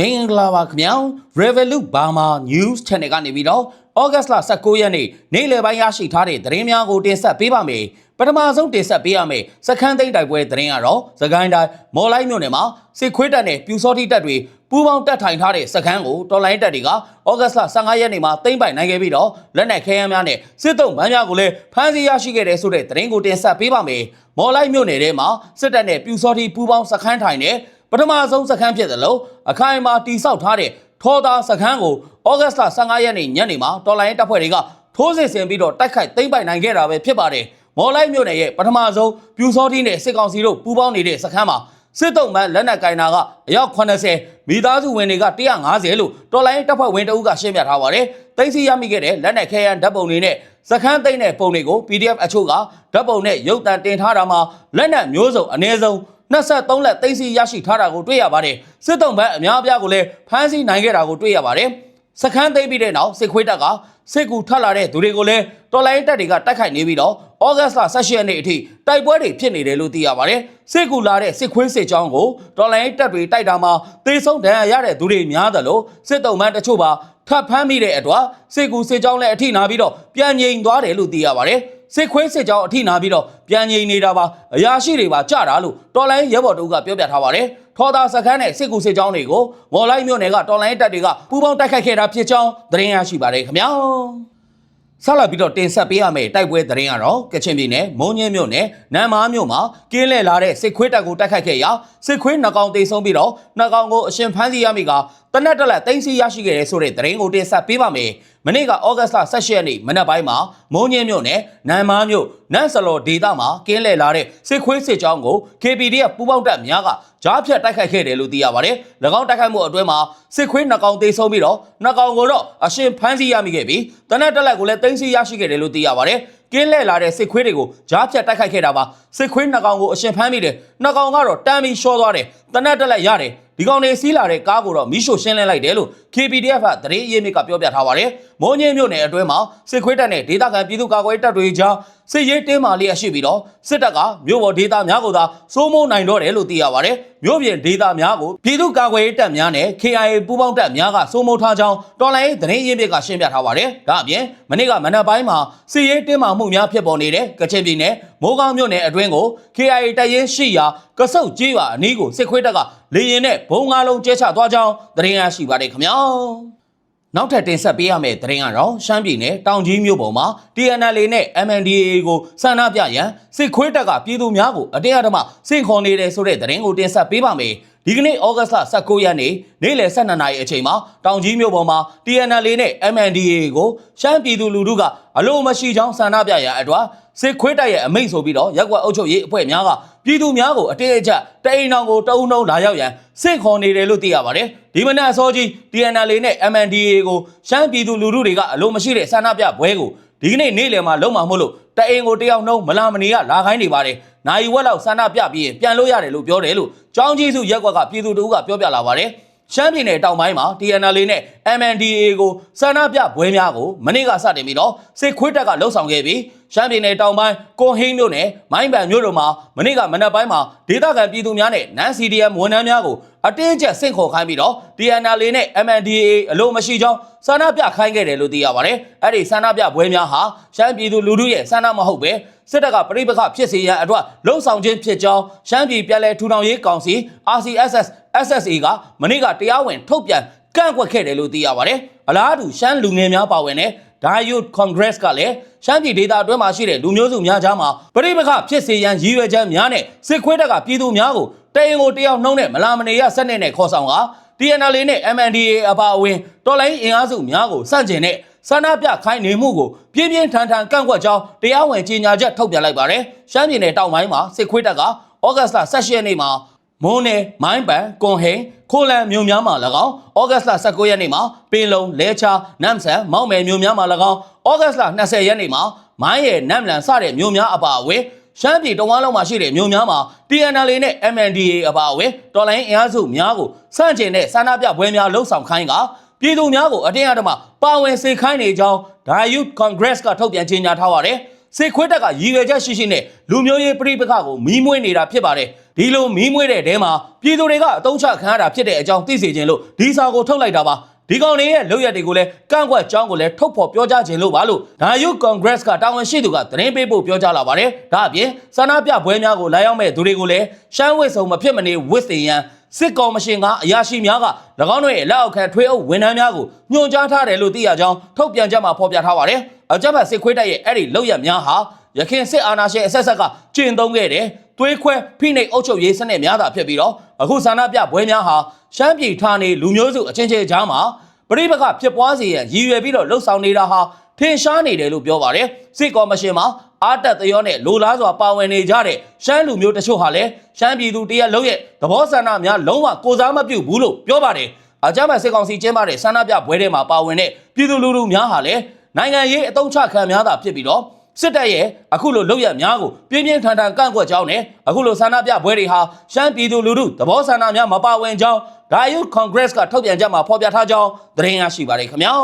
မင်္ဂလာပါခင်ဗျာ Revolut Burma News Channel ကနေပြီးတော့ဩဂတ်စ်လ19ရက်နေ့နေ့လယ်ပိုင်းရရှိထားတဲ့သတင်းများကိုတင်ဆက်ပေးပါမယ်ပထမဆုံးတင်ဆက်ပေးရမယ်စခန်းသိမ်းတိုက်ပွဲသတင်းကတော့သခိုင်းတိုင်းမော်လိုက်မြို့နယ်မှာစစ်ခွေးတပ်နဲ့ပြူစောတိတပ်တွေပူးပေါင်းတပ်ထိုင်ထားတဲ့စခန်းကိုတော်လိုင်းတပ်တွေကဩဂတ်စ်လ15ရက်နေ့မှာသိမ်းပိုက်နိုင်ခဲ့ပြီးတော့လက်နက်ခဲယမ်းများနဲ့စစ်တုံးဗန်းများကိုလည်းဖမ်းဆီးရရှိခဲ့တဲ့ဆိုတဲ့သတင်းကိုတင်ဆက်ပေးပါမယ်မော်လိုက်မြို့နယ်ထဲမှာစစ်တပ်နဲ့ပြူစောတိပူးပေါင်းစခန်းထိုင်တဲ့ ပထမဆုံးစခန်းဖြစ်တယ်လို့အခိုင်အမာတိစောက်ထားတဲ့ထောသားစခန်းကိုဩဂတ်စ်လ15ရက်နေ့ညနေမှာတော်လိုင်းတပ်ဖွဲ့တွေကထိုးစစ်ဆင်ပြီးတော့တိုက်ခိုက်သိမ်းပိုက်နိုင်ခဲ့တာပဲဖြစ်ပါတယ်။မော်လိုက်မြို့နယ်ရဲ့ပထမဆုံးပြူစောတိနဲ့စစ်ကောင်စီတို့ပူးပေါင်းနေတဲ့စခန်းမှာစစ်တုံးမှန်လက်နက်ကင်နာကအယောက်80မိသားစုဝင်တွေက150လို့တော်လိုင်းတပ်ဖွဲ့ဝင်တအုပ်ကရှင်းပြထားပါတယ်။သိမ်းဆီးရမိခဲ့တဲ့လက်နက်ခဲယမ်းဓာတ်ပုံတွေနဲ့စခန်းသိမ်းတဲ့ပုံတွေကို PDF အချို့ကဓာတ်ပုံနဲ့ရုပ်သံတင်ထားတာမှာလက်နက်မျိုးစုံအ ਨੇ ဆုံး 23လက်သိမ်းဆီးရရှိထားတာကိုတွေ့ရပါတယ်စစ်တုံးဘက်အများအပြားကိုလည်းဖမ်းဆီးနိုင်ခဲ့တာကိုတွေ့ရပါတယ်စခန်းသိမ်းပြီးတဲ့နောက်စစ်ခွေးတပ်ကစစ်ကူထပ်လာတဲ့သူတွေကိုလည်းတော်လိုင်းတပ်တွေကတိုက်ခိုက်နေပြီးတော့ဩဂတ်စ်လ18ရက်နေ့အထိတိုက်ပွဲတွေဖြစ်နေတယ်လို့သိရပါတယ်စစ်ကူလာတဲ့စစ်ခွေးစစ်ကြောင်းကိုတော်လိုင်းတပ်တွေတိုက်တာမှာသေဆုံးဒဏ်ရာရတဲ့သူတွေများတယ်လို့စစ်တုံးမှန်တချို့ပါထပ်ဖမ်းမိတဲ့အတွက်စစ်ကူစစ်ကြောင်းလည်းအထိနာပြီးတော့ပြန်ငြိမ်သွားတယ်လို့သိရပါတယ် စစ်ခွေးစစ်ကြောင်းအထိနာပြီးတော့ပြန်ငြိမ်နေတာပါအရာရှိတွေပါကြတာလို့တော်လိုင်းရဲဘော်တို့ကပြောပြထားပါတယ်ထော်သာစခန်းနဲ့စစ်ကူစစ်ကြောင်းတွေကိုမော်လိုက်မြို့နယ်ကတော်လိုင်းတပ်တွေကပူးပေါင်းတိုက်ခိုက်ခဲ့တာဖြစ်ကြောင်းသတင်းရရှိပါတယ်ခင်ဗျာဆက်လက်ပြီးတော့တင်ဆက်ပေးရမယ့်တိုက်ပွဲသတင်းကတော့ကချင်ပြည်နယ်မုံညင်းမြို့နယ်နမ်မားမြို့မှာကင်းလဲလာတဲ့စစ်ခွေးတပ်ကိုတိုက်ခိုက်ခဲ့ရာစစ်ခွေးနှကောင်တေဆုံးပြီးတော့နှကောင်ကိုအရှင်ဖမ်းဆီးရမိက တနက်တက်လက်သိမ်းဆီးရရှိခဲ့တဲ့ဆိုတဲ့သတင်းကိုတင်ဆက်ပေးပါမယ်။မနေ့ကဩဂတ်စ်လ18ရက်နေ့မနက်ပိုင်းမှာမုံညင်းမြို့နယ်နမ်မားမြို့နန့်စလော်ဒေသမှာကင်းလဲလာတဲ့စစ်ခွေးစစ်ကြောင်းကို KPDF ပူးပေါင်းတပ်များကကြားဖြတ်တိုက်ခိုက်ခဲ့တယ်လို့သိရပါတယ်။၎င်းတိုက်ခိုက်မှုအတွင်းမှာစစ်ခွေးနှကောင်တေဆုံးပြီးတော့နှကောင်ကိုတော့အရှင်ဖမ်းဆီးရမိခဲ့ပြီးတနက်တက်လက်ကိုလည်းသိမ်းဆီးရရှိခဲ့တယ်လို့သိရပါတယ်။ကင်းလဲလာတဲ့စစ်ခွေးတွေကိုကြားဖြတ်တိုက်ခိုက်ခဲ့တာပါစစ်ခွေးနှကောင်ကိုအရှင်ဖမ်းမိတယ်နှကောင်ကတော့တမ်းပြီးရှော့သွားတယ်တနက်တက်လက်ရတယ် ဒီကောင်တွေစီးလာတဲ့ကားကိုတော့မီးရှို့ရှင်းလင်းလိုက်တယ်လို့ KPDF ကသတင်းအရေးမြစ်ကပြောပြထားပါတယ်။မိုးညင်းမြို့နယ်အတွင်းမှာစစ်ခွေးတပ်နဲ့ဒေသခံပြည်သူ့ကာကွယ်တပ်တွေကြားစစ်ရေးတင်းမာလျက်ရှိပြီးတော့စစ်တပ်ကမြို့ပေါ်ဒေသများကိုသာစိုးမိုးနိုင်တော့တယ်လို့သိရပါတယ်။ မြို့ပြင်ဒေသများကိုပြည်သူ့ကာကွယ်ရေးတပ်များနဲ့ KIA ပူးပေါင်းတပ်များကစိုးမိုးထားကြောင်းတော်လိုင်းရေးသတင်းအရေးမြစ်ကရှင်းပြထားပါတယ်။ဒါအပြင်မနေ့ကမနက်ပိုင်းမှာစစ်ရေးတင်းမာမှုများဖြစ်ပေါ်နေတဲ့ကချင်ပြည်နယ်မိုးကောင်းမြို့နယ်အတွင်းကို KIA တပ်ရင်းရှိရာကဆုတ်ကျေးရွာအနီးကိုစစ်ခွေးတပ်ကလေရင်နဲ့ဘုံငါးလုံးကျဲချသွားကြောင်းသတင်းရရှိပါတယ်ခင်ဗျာ နောက်ထပ်တင်ဆက်ပေးရမယ့်သတင်းကတော့ရှမ်းပြည်နယ်တောင်ကြီးမြို့ပေါ်မှာ TNL နဲ့ MNDAA ကိုစန္ဒပြရန်စစ်ခွေးတပ်ကပြည်သူများကိုအတရားဓမ္မစင့်ခေါ်နေတဲ့ဆိုတဲ့သတင်းကိုတင်ဆက်ပေးပါမယ် ဒီကနေ့ဩဂတ်စ်လ19ရက်နေ့နေ့လယ်12နာရီအချိန်မှာတောင်ကြီးမြို့ပေါ်မှာ TNL နဲ့ MNDAA ကိုရှမ်းပြည်သူလူထုကအလို့မရှိကြောင်းဆန္ဒပြရန်အတွက်စစ်ခွေးတပ်ရဲ့အမိန့်ဆိုပြီးတော့ရက်ကွက်အုပ်ချုပ်ရေးအဖွဲ့များကပြည်သူများကိုအတေးအကျတအိမ်တော်ကိုတအုံနှုံလာရောက်ရန်စင့်ခေါ်နေတယ်လို့သိရပါတယ်ဒီမနက်အစောကြီး TNL နဲ့ MNDAA ကိုရှမ်းပြည်သူလူထုတွေကအလို့မရှိတဲ့ဆန္ဒပြပွဲကိုဒီကနေ့နေ့လယ်မှာလုံးမှာမို့လို့တအိမ်ကိုတယောက်နှုံမလာမနေရလာခိုင်းနေပါတယ် နိုင်ဝက်လောက်ဆန္ဒပြပြီးရင်ပြန်လို့ရတယ်လို့ပြောတယ်လို့ကျောင်းကြီးစုရက်ကွက်ကပြည်သူတို့ကပြောပြလာပါတယ်ရှမ်းပြည်နယ်တောင်ပိုင်းမှာ TNL နဲ့ MNDAA ကိုစန္ဒပြပွဲများကိုမနေ့ကစတင်ပြီးတော့စစ်ခွေးတပ်ကလှုပ်ဆောင်ခဲ့ပြီးရှမ်းပြည်နယ်တောင်ပိုင်းကွန်ဟင်းမြို့နယ်မိုင်းပန်မြို့တို့မှာမနေ့ကမနက်ပိုင်းမှာဒေသခံပြည်သူများနဲ့နန် CDM ဝန်ထမ်းများကိုအတင်းကျပ်ဆင့်ခေါ်ခိုင်းပြီးတော့ TNL နဲ့ MNDAA အလို့မရှိကြောင်းစန္ဒပြခိုင်းခဲ့တယ်လို့သိရပါတယ်။အဲ့ဒီစန္ဒပြပွဲများဟာရှမ်းပြည်သူလူထုရဲ့စန္ဒမဟုတ်ပဲစစ်တပ်ကပြိပခဖြစ်စေရန်အတွက်လှုံ့ဆော်ခြင်းဖြစ်ကြောင်းရှမ်းပြည်ပြည်လဲထူထောင်ရေးကောင်စီ RCSS SSA ကမနေ့ကတရားဝင်ထုတ်ပြန်ကန့်ကွက်ခဲ့တယ်လို့သိရပါတယ်။အလားတူရှမ်းလူငယ်များပါဝင်တဲ့ Dayut Congress ကလည်းရှမ်းပြည်ဒေသအတွင်းမှာရှိတဲ့လူမျိုးစုများကြားမှာပြိပခဖြစ်စေရန်ရည်ရွယ်ချက်များနဲ့စစ်ခွေးတပ်ကပြည်သူများကိုတရင်ကိုတယောက်နှုံးနဲ့မလာမနေရစက်နဲ့နဲ့ခေါ်ဆောင်က TNL နဲ့ MNDAA အပါအဝင်တော်လိုင်းအင်အားစုများကိုစန့်ကျင်တဲ့ဆန္ဒပြခိုင်းနေမှုကိုပြင်းပြင်းထန်ထန်ကန့်ကွက်ကြောင်းတရားဝင်ကြေညာချက်ထုတ်ပြန်လိုက်ပါတယ်။ရှမ်းပြည်နယ်တောင်ပိုင်းမှာစစ်ခွေးတပ်ကဩဂတ်စ်လ18ရက်နေ့မှာ မွန်းနယ်မိုင်းပန်ကွန်ဟိန်ခိုလန်မြို့များမှာ၎င်းဩဂတ်စ်လ19ရက်နေ့မှာပင်လုံလဲချာနမ်ဆန်မောက်မယ်မြို့များမှာ၎င်းဩဂတ်စ်လ20ရက်နေ့မှာမိုင်းရယ်နမ်လန်စတဲ့မြို့များအပါအဝင်ရှမ်းပြည်တဝမ်းလုံးမှာရှိတဲ့မြို့များမှာ TNL နဲ့ MNDAA အပါအဝင်တော်လိုင်းအင်အားစုများကိုစန့်ကျင်တဲ့ဆန္ဒပြပွဲများလှုပ်ဆောင်ခိုင်းကပြည်သူများကိုအတင်းအဓမ္မပါဝင်စေခိုင်းနေကြောင်း Dayut Congress ကထုတ်ပြန်ကြေညာထားပါတယ်။စစ်ခွေးတပ်ကရည်ရွယ်ချက်ရှိရှိနဲ့လူမျိုးရေးပြိပခကိုမီးမွေးနေတာဖြစ်ပါတယ် ဒီလိုမီးမွေးတဲ့တဲမှာပြည်သူတွေကအတုံးချခံရတာဖြစ်တဲ့အကြောင်းသိစေခြင်းလို့ဒီစာကိုထုတ်လိုက်တာပါဒီကောင်တွေရဲ့လုပ်ရက်တွေကိုလည်းကန့်ကွက်ကြောင်းကိုလည်းထုတ်ဖော်ပြောကြားခြင်းလို့ပါလို့ဒါယုကွန်ဂရက်စ်ကတာဝန်ရှိသူကသတင်းပေးဖို့ပြောကြားလာပါတယ်ဒါအပြင်ဆန္ဒပြပွဲများကိုလာရောက်မဲ့သူတွေကိုလည်းရှမ်းဝစ်ဆုံမဖြစ်မနေဝစ်စေရန်စစ်ကော်မရှင်ကအရာရှိများက၎င်းတို့ရဲ့လက်အောက်ခံထွေးအုပ်ဝန်ထမ်းများကိုညွှန်ကြားထားတယ်လို့သိရကြောင်းထုတ်ပြန်ချက်မှာဖော်ပြထားပါတယ်အကြမ်းဖက်စစ်ခွေးတပ်ရဲ့အဲ့ဒီလုပ်ရက်များဟာ ရခိုင်စစ်အာဏာရှင်အဆက်ဆက်ကကျင့်သုံးခဲ့တယ်သွေးခွဲဖိနှိပ်အုပ်ချုပ်ရေးစနစ်များသာဖြစ်ပြီးတော့အခုဆန္ဒပြပွဲများဟာရှမ်းပြည်ဌာနေလူမျိုးစုအချင်းချင်းကြားမှာပရိပခဖြစ်ပွားစေရန်ရည်ရွယ်ပြီးတော့လှုပ်ဆောင်နေတာဟာထင်ရှားနေတယ်လို့ပြောပါတယ်စစ်ကော်မရှင်မှာအာတက်သရောနဲ့လိုလားစွာပါဝင်နေကြတဲ့ရှမ်းလူမျိုးတချို့ဟာလည်းရှမ်းပြည်သူတရက်လုံးရဲ့သဘောဆန္ဒများလုံးဝကိုစားမပြုတ်ဘူးလို့ပြောပါတယ်အကြမ်းဖက်စစ်ကောင်စီကျင်းပတဲ့ဆန္ဒပြပွဲတွေမှာပါဝင်တဲ့ပြည်သူလူထုများဟာလည်းနိုင်ငံရေးအတုံးချခံများသာဖြစ်ပြီးတော့ စစ်တပ်ရဲ့အခုလိုလုပ်ရများကိုပြင်းပြင်းထန်ထန်ကန့်ကွက်ကြောင်းနဲ့အခုလိုဆန္ဒပြပွဲတွေဟာရှမ်းပြည်သူလူထုသဘောဆန္ဒများမပါဝင်ကြောင်းဒါယုကွန်ဂရက်စ်ကထုတ်ပြန်ကြမှာဖော်ပြထားကြောင်းသတင်းရရှိပါတယ်ခင်ဗျာ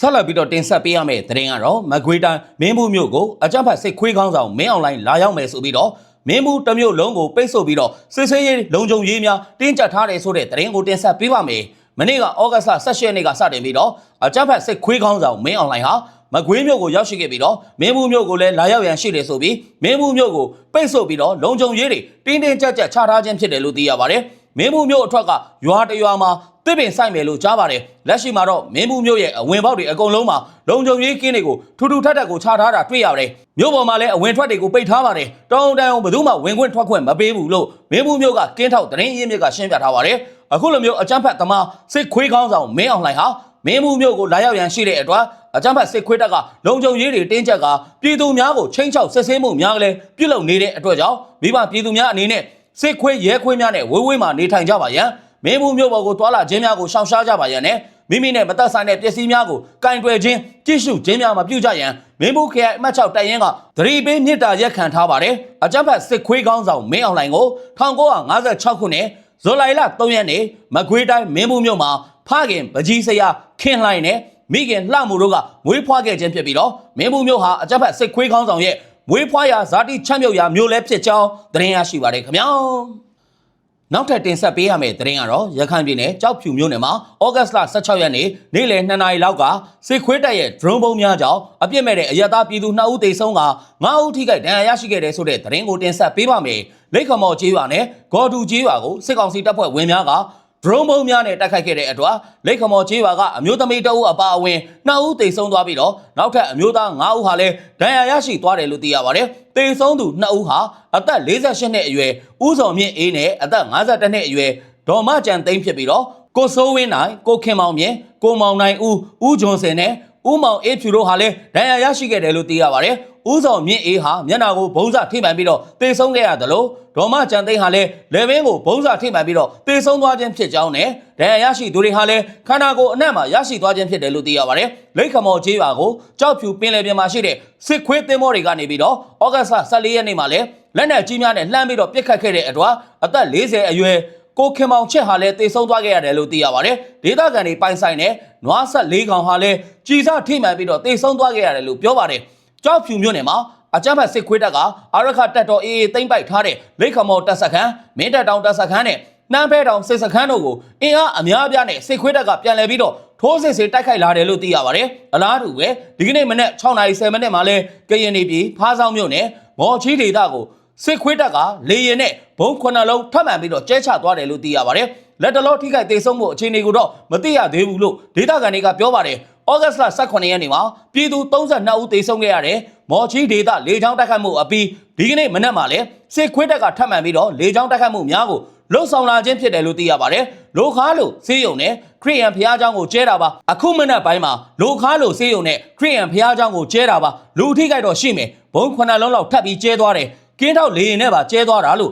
ဆက်လက်ပြီးတော့တင်ဆက်ပေးရမယ့်သတင်းကတော့မကွေးတိုင်းမင်းဘူးမြို့ကိုအကြမ်းဖက်စစ်ခွေးကောင်းဆောင်မင်းအွန်လိုင်းလာရောက်မယ်ဆိုပြီးတော့မင်းဘူးတစ်မြို့လုံးကိုပိတ်ဆို့ပြီးတော့စစ်ဆေးရေးလုံခြုံရေးများတင်းကျပ်ထားတယ်ဆိုတဲ့သတင်းကိုတင်ဆက်ပေးပါမယ် မနေ့ကဩဂတ်စ်လ16ရက်နေ့ကစတင်ပြီးတော့အကြမ်းဖက်စစ်ခွေးကောင်းဆောင်မင်းအွန်လိုင်းဟာမကွေးမြို့ကိုရောက်ရှိခဲ့ပြီးတော့မင်းဘူးမြို့ကိုလည်းလာရောက်ရန်ရှိတယ်ဆိုပြီးမင်းဘူးမြို့ကိုပိတ်ဆို့ပြီးတော့လုံခြုံရေးတွေတင်းတင်းကျပ်ကျပ်ချထားခြင်းဖြစ်တယ်လို့သိရပါတယ်မင်းဘူးမြို့အထွက်ကရွာတရွာမှာတစ်ပင်ဆိုင်မယ်လို့ကြားပါတယ်လက်ရှိမှာတော့မင်းဘူးမြို့ရဲ့အဝင်ပေါက်တွေအကုန်လုံးမှာလုံခြုံရေးကင်းတွေကိုထူထူထပ်ထပ်ကိုချထားတာတွေ့ရတယ်မြို့ပေါ်မှာလည်းအဝင်ထွက်တွေကိုပိတ်ထားပါတယ်တောင်းတန်းအောင်ဘယ်သူမှဝင်ခွင့်ထွက်ခွင့်မပေးဘူးလို့မင်းဘူးမြို့ကကင်းထောက်သတင်းရင်းမြစ်ကရှင်းပြထားပါတယ် အခုလိုမျိုးအကြမ်းဖက်သမားစစ်ခွေးကောင်းဆောင်မင်းအောင်လှိုင်ဟာမင်းဘူးမြို့ကိုလာရောက်ရန်ရှိတဲ့အတွက်အကြမ်းဖက်စစ်ခွေးတပ်ကလုံခြုံရေးတွေတင်းကျပ်ကပြည်သူများကိုချင်းချောက်ဆက်ဆင်းမှုများကလေးပြုလုပ်နေတဲ့အတွက်ကြောင့်မိဘပြည်သူများအနေနဲ့စစ်ခွေးရဲခွေးများနဲ့ဝေးဝေးမှနေထိုင်ကြပါရန်မင်းဘူးမြို့ပေါ်ကိုတွာလာခြင်းများကိုရှောင်ရှားကြပါရန်နဲ့မိမိနဲ့မသက်ဆိုင်တဲ့ပစ္စည်းများကိုကင်တွယ်ခြင်းကြည့်ရှုခြင်းများမပြုကြရန်မင်းဘူးခရိုင်အမှတ်6တိုင်ရင်ကသတိပေးမြစ်တာရက်ခံထားပါတယ်အကြမ်းဖက်စစ်ခွေးကောင်းဆောင်မင်းအောင်လှိုင်ကို1956ခုနှစ် ဇူလိုင်လ3ရက်နေ့မကွေးတိုင်းမင်းဘူးမြို့မှာဖခင်ပကြီးစရာခင်လှိုင်နဲ့မိခင်လှမှုတို့ကမွေးဖွားခဲ့ခြင်းဖြစ်ပြီးတော့မင်းဘူးမြို့ဟာအကြမ်းဖက်စစ်ခွေးကောင်းဆောင်ရဲ့မွေးဖွားရာဇာတိချမ်းမြောက်ရာမြို့လဲဖြစ်ကြောင်းသတင်းရရှိပါတယ်ခင်ဗျာနောက်ထပ်တင်ဆက်ပေးရမယ့်သတင်းကတော့ရခိုင်ပြည်နယ်ကြောက်ဖြူမြို့နယ်မှာဩဂတ်စ်လ16ရက်နေ့နေ့လယ်2နာရီလောက်ကစစ်ခွေးတပ်ရဲ့ drone ပုံများကြောင့်အပြစ်မဲ့တဲ့အရသာပြည်သူ2ဦးသေဆုံးက9ဦးထိခိုက်ဒဏ်ရာရရှိခဲ့တဲ့ဆိုတဲ့သတင်းကိုတင်ဆက်ပေးပါမယ်။ လိတ်ခမော်ကျေးရွာနဲ့ဂေါ်တူကျေးရွာကိုစစ်ကောင်စီတပ်ဖွဲ့ဝင်များက drone ပုံများနဲ့တိုက်ခိုက်ခဲ့တဲ့အတွက်လိတ်ခမော်ကျေးရွာကအမျိုးသမီးတအုပ်အပါအဝင်2ဦးသေဆုံးသွားပြီးတော့နောက်ထပ်အမျိုးသား9ဦးဟာလည်းဒဏ်ရာရရှိသွားတယ်လို့သိရပါတယ်။သေဆုံးသူ2ဦးဟာအသက်48နှစ်အရွယ်ဦးစော်မြင့်အေးနဲ့အသက်52နှစ်အရွယ်ဒေါ်မကျန်သိန်းဖြစ်ပြီးတော့ကိုစိုးဝင်းနိုင်ကိုခင်မောင်မြင့်ကိုမောင်နိုင်ဦးဦးဂျွန်စင်နဲ့ ဦးမောင်အေးဖြူတို့ဟာလည်းဒဏ်ရာရရှိခဲ့တယ်လို့သိရပါတယ်။ဦးစော်မြင့်အေးဟာမျက်နာကိုဘုံစထိမှန်ပြီးတော့သေဆုံးခဲ့ရတယ်လို့ဒေါ်မကျန်သိန်းဟာလည်းလေဘင်းကိုဘုံစထိမှန်ပြီးတော့သေဆုံးသွားခြင်းဖြစ်ကြောင်းနဲ့ဒဏ်ရာရရှိသူတွေဟာလည်းခန္ဓာကိုယ်အနက်မှာရရှိသွားခြင်းဖြစ်တယ်လို့သိရပါတယ်။လိတ်ခမော်ကျေးရွာကိုကြောက်ဖြူပင်လယ်ပြင်မှာရှိတဲ့စစ်ခွေးသင်းမောတွေကနေပြီးတော့ဩဂတ်စ်14ရက်နေ့မှာလည်းလက်နက်ကြီးများနဲ့လှမ်းပြီးတော့ပစ်ခတ်ခဲ့တဲ့အတွက်အသက်40အရွယ် ကိုခင်မောင်ချက်ဟာလည်းတေဆုံးသွားခဲ့ရတယ်လို့သိရပါတယ်။ဒေသခံတွေပိုင်ဆိုင်တဲ့နွားဆက်၄ကောင်ဟာလည်းကြည်စထိမှန်ပြီးတော့တေဆုံးသွားခဲ့ရတယ်လို့ပြောပါတယ်။ကြောက်ဖြူမြို့နယ်မှာအကြမ်းဖက်စစ်ခွေးတပ်ကအာရခတက်တော်အေးအေးသိမ့်ပိုက်ထားတဲ့လိတ်ခမော်တပ်စခန်းမင်းတပ်တောင်တပ်စခန်းနဲ့နှမ်းဖဲတောင်စစ်စခန်းတို့ကိုအင်အားအများအပြားနဲ့စစ်ခွေးတပ်ကပြန်လည်ပြီးတော့ထိုးစစ်စေတိုက်ခိုက်လာတယ်လို့သိရပါတယ်။အလားတူပဲဒီကနေ့မနေ့6:30မိနစ်မှာလဲကရင်နေပြည်ဖားဆောင်မြို့နယ်မော်ချီဒေသကိုစစ်ခွေးတပ်ကလေရင်နဲ့ ဘုံခုနှစ်လုံးထပ်မံပြီးတော့ကျဲချသွားတယ်လို့သိရပါတယ်။လက်တလောထိခိုက်ဒေဆုံးမှုအခြေအနေကိုတော့မသိရသေးဘူးလို့ဒေသခံတွေကပြောပါတယ်။ဩဂတ်စ်လ18ရက်နေ့မှာပြည်သူ32ဦးသေဆုံးခဲ့ရတယ်။မော်ချီဒေသလေကြောင်းတိုက်ခိုက်မှုအပြီးဒီကနေ့မနက်မှာလဲစစ်ခွေးတပ်ကထပ်မံပြီးတော့လေကြောင်းတိုက်ခိုက်မှုများကိုလှုပ်ဆောင်လာခြင်းဖြစ်တယ်လို့သိရပါတယ်။လိုခါလို့စေယုံနဲ့ခရီးယန်ဖျားเจ้าကိုကျဲတာပါ။အခုမနက်ပိုင်းမှာလိုခါလို့စေယုံနဲ့ခရီးယန်ဖျားเจ้าကိုကျဲတာပါ။လူထိခိုက်တော့ရှိမယ်။ဘုံခုနှစ်လုံးလောက်ထပ်ပြီးကျဲသွားတယ်။ကင်းထောက်လေရင်နဲ့ပါကျဲသွားတာလို့